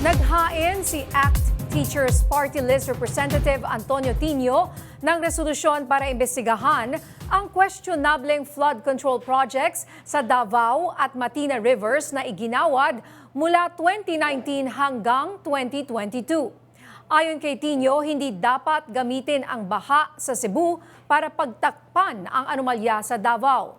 Naghain si ACT Teachers Party List Representative Antonio Tino ng resolusyon para imbestigahan ang questionableng flood control projects sa Davao at Matina Rivers na iginawad mula 2019 hanggang 2022. Ayon kay Tino, hindi dapat gamitin ang baha sa Cebu para pagtakpan ang anomalya sa Davao.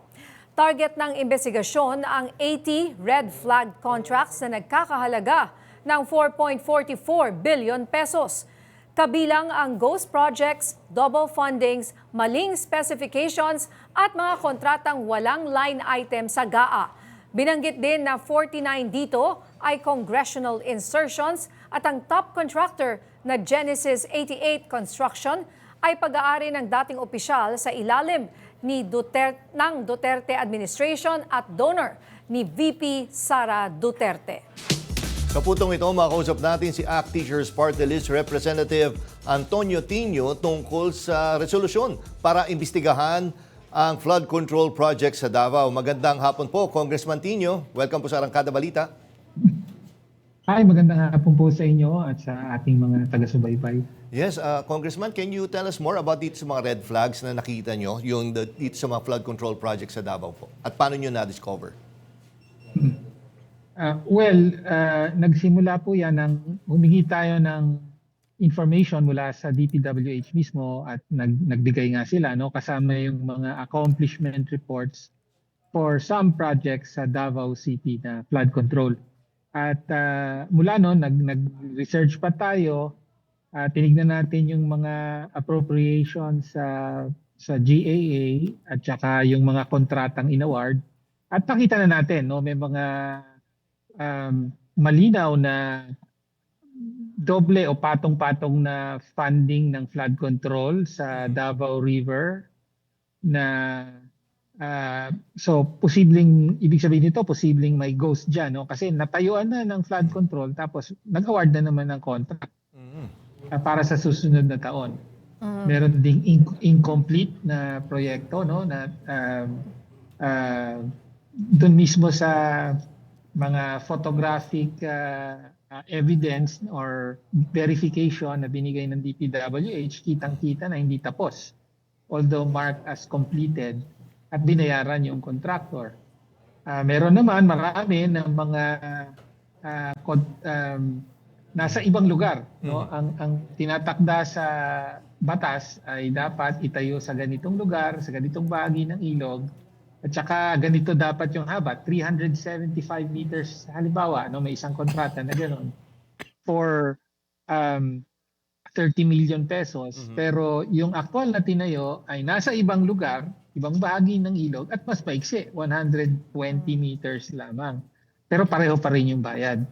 Target ng investigasyon ang 80 red flag contracts na nagkakahalaga ng 4.44 billion pesos. Kabilang ang ghost projects, double fundings, maling specifications at mga kontratang walang line item sa GAA. Binanggit din na 49 dito ay congressional insertions at ang top contractor na Genesis 88 Construction ay pag-aari ng dating opisyal sa ilalim ni Duterte, ng Duterte administration at donor ni VP Sara Duterte. Kaputong ito, makausap natin si ACT Teachers Party List Representative Antonio Tino tungkol sa resolusyon para imbestigahan ang flood control project sa Davao. Magandang hapon po, Congressman Tino. Welcome po sa Arangkada Balita. Hi, magandang hapon po sa inyo at sa ating mga taga-subaybay. Yes, uh, Congressman, can you tell us more about dito sa mga red flags na nakita nyo, yung dito sa mga flood control project sa Davao po? At paano nyo na-discover? Uh, well, uh, nagsimula po yan ng humingi tayo ng information mula sa DPWH mismo at nag, nagbigay nga sila no? Kasama yung mga accomplishment reports for some projects sa Davao City na flood control. At uh, mula noon nag nag-research pa tayo uh, tinignan natin yung mga appropriations sa sa GAA at saka yung mga kontratang inaward. At nakita na natin no? May mga um, malinaw na doble o patong-patong na funding ng flood control sa Davao River na ah, so posibleng ibig sabihin nito posibleng may ghost diyan no? Kasi natayuan na ng flood control tapos nag-award na naman ng contract. Ah, para sa susunod na taon. Meron ding in- incomplete na proyekto no? Na um, ah, doon mismo sa mga photographic uh, uh, evidence or verification na binigay ng DPWH, kitang-kita na hindi tapos. Although marked as completed at binayaran yung contractor. Ah, meron naman marami ng mga kon- um, nasa ibang lugar. No? Ang, ang tinatakda sa batas ay dapat itayo sa ganitong lugar, sa ganitong bahagi ng ilog, at saka ganito dapat yung haba, 375 meters halimbawa, no, may isang kontrata na gano'n for um, 30 million pesos. Pero yung actual na tinayo ay nasa ibang lugar, ibang bahagi ng ilog at mas paiksi, 120 meters lamang. Pero pareho pa rin yung bayad.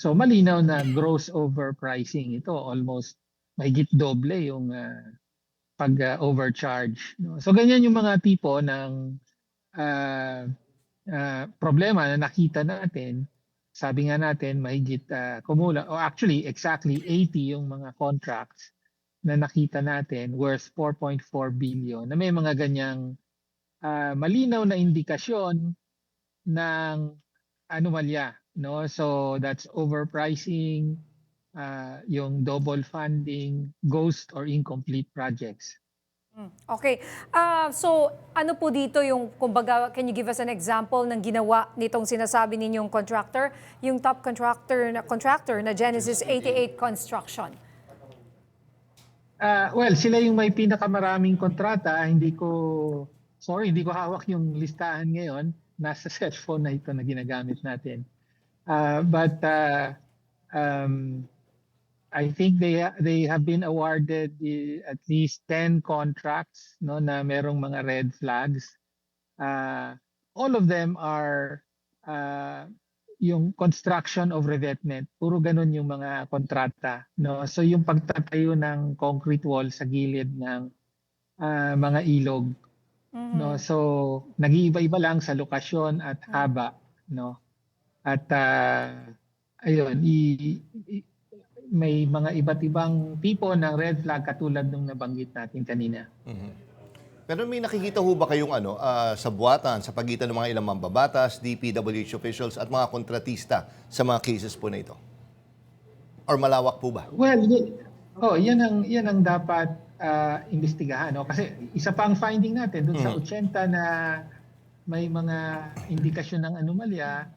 So malinaw na gross overpricing ito, almost mahigit doble yung ah, pag ah, overcharge. No? So ganyan yung mga tipo ng ah, ah, problema na nakita natin, sabi nga natin mahigit uh, kumula, o actually exactly 80 yung mga contracts na nakita natin worth 4.4 billion na may mga ganyang ah, malinaw na indikasyon ng anomalya. No? So that's overpricing, ah, yung double funding, ghost or incomplete projects. Okay. Ah, so, ano po dito yung, kumbaga, can you give us an example ng ginawa nitong sinasabi ninyong contractor, yung top contractor na, contractor na Genesis 88 Construction? Ah, well, sila yung may pinakamaraming kontrata. Hindi ko, sorry, hindi ko hawak yung listahan ngayon. Nasa cellphone na ito na ginagamit natin. Ah, but ah, um, I think they they have been awarded eh, at least 10 contracts no na merong mga red flags. Ah, all of them are ah, yung construction of revetment. Puro ganun yung mga kontrata, no? So yung pagtatayo ng concrete wall sa gilid ng ah, mga ilog, no? So nag-iiba-iba lang sa lokasyon at haba, no? At ah, ayun, i- i- may mga iba't ibang tipo ng red flag katulad nung nabanggit natin kanina. Pero may nakikita ho ba kayong ano, ah, sa buwatan sa pagitan ng mga ilang mambabatas, DPWH officials at mga kontratista sa mga cases po na ito? Or malawak po ba? Well, oh, yan ang yan ang dapat ah, imbestigahan, no? Kasi isa pa ang finding natin dun sa 80 na may mga indikasyon ng anomalya,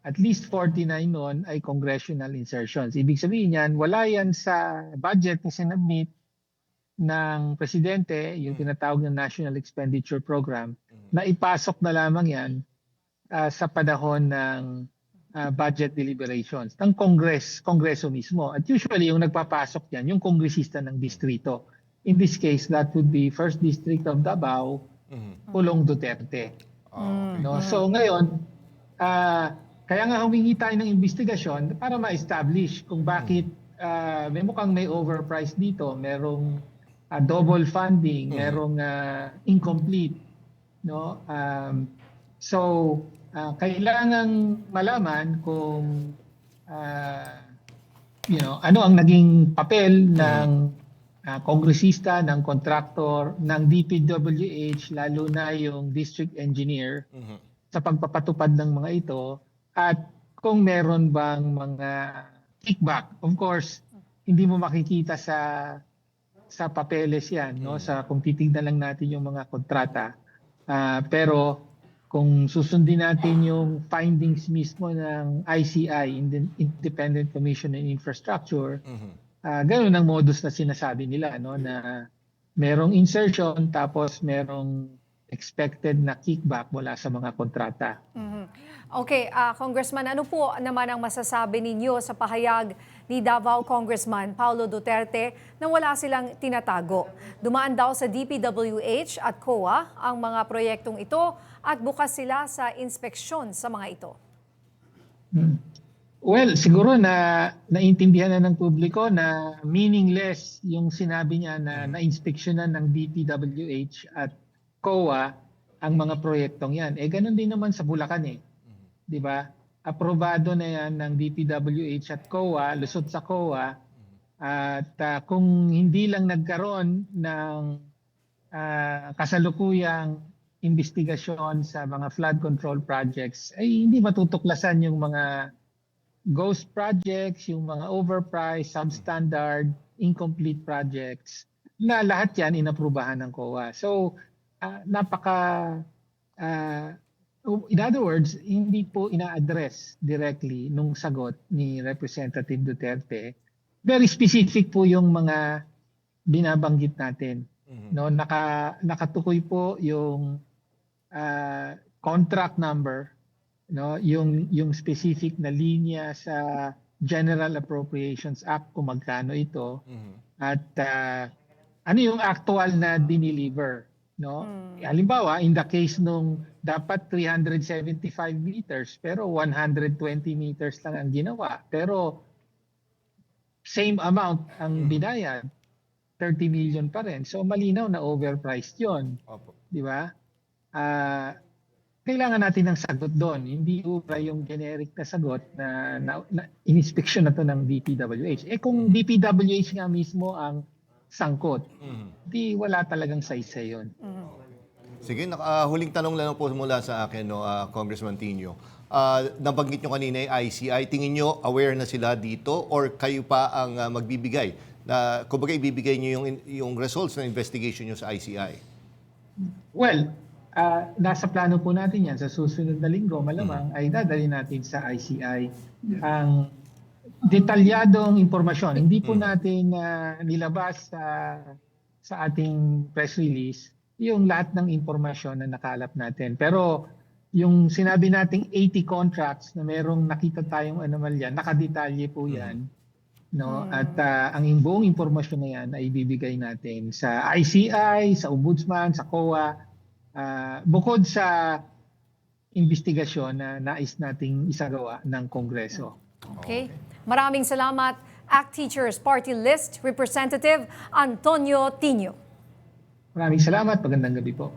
at least 49 noon ay congressional insertions. Ibig sabihin yan, wala yan sa budget na sinabmit ng presidente, yung tinatawag na National Expenditure Program, na ipasok na lamang yan ah, sa panahon ng ah, budget deliberations ng Congress, Kongreso mismo. At usually yung nagpapasok yan, yung kongresista ng distrito. In this case, that would be First District of Davao, Mhm. Pulong Duterte. Ah, No? So ngayon, ah, kaya nga humingi tayo ng investigasyon para ma-establish kung bakit ah, may mukhang may overpriced dito, merong ah, double funding, merong ah, incomplete, no? Um, so ah, kailangang malaman kung ah, you know, ano ang naging papel ng ah, kongresista, ng kontraktor, ng DPWH, lalo na yung district engineer mhm. sa pagpapatupad ng mga ito at kung meron bang mga kickback. Of course, hindi mo makikita sa sa papeles yan, no? Sa kung titignan lang natin yung mga kontrata. Ah, pero kung susundin natin yung findings mismo ng ICI, Inde- Independent Commission on Infrastructure, Mhm. Ah, ganun ang modus na sinasabi nila no na merong insertion tapos merong expected na kickback mula sa mga kontrata. Mhm. Okay, ah, Congressman, ano po naman ang masasabi ninyo sa pahayag ni Davao Congressman Paulo Duterte na wala silang tinatago? Dumaan daw sa DPWH at COA ang mga proyektong ito at bukas sila sa inspeksyon sa mga ito. Well, siguro na naintindihan na ng publiko na meaningless yung sinabi niya na na-inspeksyonan ng DPWH at COA ang mga proyektong yan. Eh ganun din naman sa Bulacan eh. 'Di ba? Aprobado na yan ng DPWH at COA, lusot sa COA. At ah, kung hindi lang nagkaroon ng ah, kasalukuyang investigasyon sa mga flood control projects, ay hindi matutuklasan yung mga ghost projects, yung mga overpriced, substandard, incomplete projects, na lahat yan inaprubahan ng COA. So, ah, napaka, ah, in other words, hindi po ina-address directly nung sagot ni Representative Duterte. Very specific po yung mga binabanggit natin. Mhm. No, naka nakatukoy po yung ah, contract number, no, yung yung specific na linya sa General Appropriations Act kung magkano ito Mhm. at ah, ano yung actual na dineliver, no? Halimbawa, in the case nung dapat 375 meters pero 120 meters lang ang ginawa. Pero same amount ang binayad, 30 million pa rin. So malinaw na overpriced 'yon, Opo. di ba? Ah, kailangan natin ng sagot doon. Hindi ubra yung generic na sagot na, na, na in-inspection na to ng DPWH. Eh kung DPWH nga mismo ang sangkot, Mhm. di wala talagang saysay yun. Sige, nak- ah, huling tanong lang po mula sa akin, no, ah, Congressman Tino. Ah, nabanggit nyo kanina yung ICI. Tingin nyo aware na sila dito or kayo pa ang ah, magbibigay? Na, kumbaga ibibigay nyo yung, yung results ng investigation nyo sa ICI? Well, ah, nasa plano po natin yan. Sa susunod na linggo, malamang ay dadali natin sa ICI ang detalyadong impormasyon. Hindi po natin ah, nilabas sa sa ating press release yung lahat ng impormasyon na nakalap natin. Pero yung sinabi nating 80 contracts na merong nakita tayong anomalya, nakadetalye po yan. No? At ah, ang buong impormasyon na yan ay ibibigay natin sa ICI, sa Ombudsman, sa COA, ah, bukod sa investigasyon na nais nating isagawa ng Kongreso. Okay? Maraming salamat, ACT Teachers Party List Representative Antonio Tino. Maraming salamat. Magandang gabi po.